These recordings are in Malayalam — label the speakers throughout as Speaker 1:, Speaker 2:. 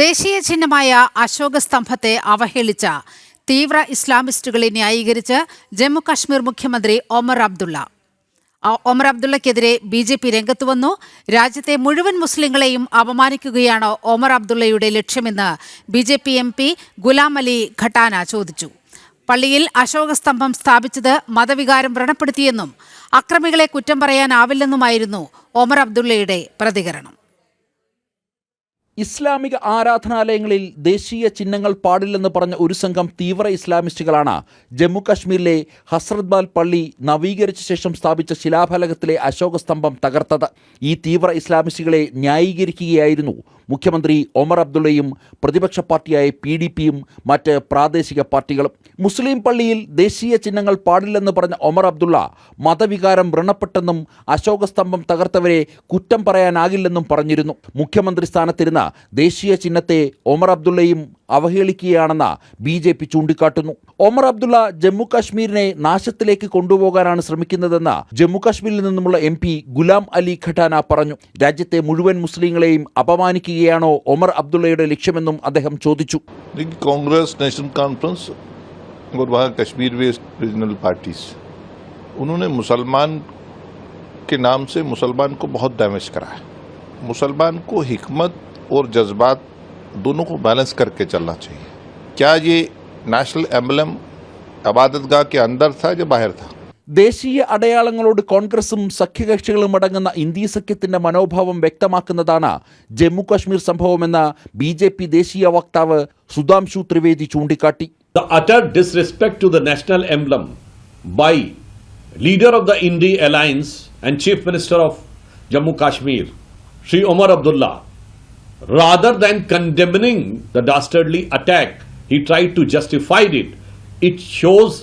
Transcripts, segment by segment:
Speaker 1: ദേശീയ ചിഹ്നമായ അശോക സ്തംഭത്തെ അവഹേളിച്ച തീവ്ര ഇസ്ലാമിസ്റ്റുകളെ ന്യായീകരിച്ച് ജമ്മു കാശ്മീർ മുഖ്യമന്ത്രി ഒമർ അബ്ദുള്ള. ഒമർ അബ്ദുള്ളയ്ക്കെതിരെ ബി ജെ പി രംഗത്ത് വന്നു. രാജ്യത്തെ മുഴുവൻ മുസ്ലിങ്ങളെയും അപമാനിക്കുകയാണ് ഒമർ അബ്ദുള്ളയുടെ ലക്ഷ്യമെന്ന് B J P M P Ghulam Ali Khatana ചോദിച്ചു. പള്ളിയിൽ അശോക സ്തംഭം സ്ഥാപിച്ചത് മതവികാരം വ്രണപ്പെടുത്തിയെന്നും അക്രമികളെ കുറ്റം പറയാനാവില്ലെന്നുമായിരുന്നു ഒമർ അബ്ദുള്ളയുടെ പ്രതികരണം.
Speaker 2: ഇസ്ലാമിക ആരാധനാലയങ്ങളിൽ ദേശീയ ചിഹ്നങ്ങൾ പാടില്ലെന്ന് പറഞ്ഞ ഒരു സംഘം തീവ്ര ഇസ്ലാമിസ്റ്റുകളാണ് ജമ്മു കാശ്മീരിലെ ഹസ്രത്ബാൽ പള്ളി നവീകരിച്ച ശേഷം സ്ഥാപിച്ച ശിലാഫലകത്തിലെ അശോക സ്തംഭം തകർത്തത്. ഈ തീവ്ര ഇസ്ലാമിസ്റ്റുകളെ ന്യായീകരിക്കുകയായിരുന്നു മുഖ്യമന്ത്രി ഒമർ അബ്ദുള്ളയും പ്രതിപക്ഷ പാർട്ടിയായ പി ഡി പിയും മറ്റ് പ്രാദേശിക പാർട്ടികളും മുസ്ലിം പള്ളിയിൽ ദേശീയ ചിഹ്നങ്ങൾ പാടില്ലെന്ന് പറഞ്ഞ ഒമർ അബ്ദുള്ള മതവികാരം വ്രണപ്പെട്ടെന്നും അശോക സ്തംഭം തകർത്തവരെ കുറ്റം പറയാനാകില്ലെന്നും പറഞ്ഞിരുന്നു. മുഖ്യമന്ത്രി സ്ഥാനത്തിരുന്ന ദേശീയ ചിഹ്നത്തെ ഒമർ അബ്ദുള്ളയും അവഹേളിക്കുകയാണെന്ന ബി ജെ പി ചൂണ്ടിക്കാട്ടുന്നു. ഒമർ അബ്ദുള്ള ജമ്മു കാശ്മീരിനെ നാശത്തിലേക്ക് കൊണ്ടുപോകാനാണ് ശ്രമിക്കുന്നതെന്ന് ജമ്മുകാശ്മീരിൽ നിന്നുമുള്ള എം ഗുലാം അലി ഖട്ടാന പറഞ്ഞു. രാജ്യത്തെ മുഴുവൻ മുസ്ലിങ്ങളെയും അപമാനിക്കുകയാണോ ഒമർ അബ്ദുള്ളയുടെ ലക്ഷ്യമെന്നും അദ്ദേഹം ചോദിച്ചു
Speaker 3: देखिए कांग्रेस नेशनल कॉन्फ्रेंस और वहाँ कश्मीर वेस्ट रीजनल पार्टीज उन्होंने मुसलमान के नाम से मुसलमान को बहुत डैमेज करा है मुसलमान को हिकमत और जज्बात दोनों को बैलेंस करके चलना चाहिए क्या ये नेशनल एम्बलम अबादतगाह के अंदर था या बाहर था
Speaker 2: ദേശീയ അടയാളങ്ങളോട് കോൺഗ്രസും സഖ്യകക്ഷികളും അടങ്ങുന്ന ഇന്ത്യ സഖ്യത്തിന്റെ മനോഭാവം വ്യക്തമാക്കുന്നതാണ് ജമ്മുകാശ്മീർ സംഭവമെന്ന് ബി ജെ പി ദേശീയ വക്താവ് സുധാംശു ത്രിവേദി ചൂണ്ടിക്കാട്ടി.
Speaker 4: Leader of the India alliance and chief minister of Jammu Kashmir Shri Omar Abdullah rather than condemning the dastardly attack he try to justified it it shows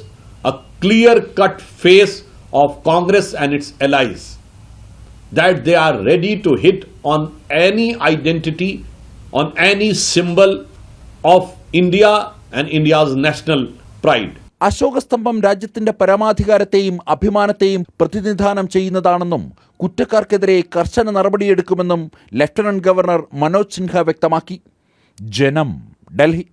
Speaker 4: a clear-cut face of Congress and its allies that they are ready to hit on any identity, on any symbol of India and India's national pride.
Speaker 2: അശോകസ്തംഭം രാജ്യത്തിന്റെ പരമാധികാരത്തെയും അഭിമാനത്തെയും പ്രതിനിധാനം ചെയ്യുന്നതാണെന്നും കുറ്റക്കാർക്കെതിരെ കർശന നടപടിയെടുക്കുമെന്നും ലഫ്റ്റനന്റ് ഗവർണർ മനോജ് സിൻഹ വ്യക്തമാക്കി ജനം ഡൽഹി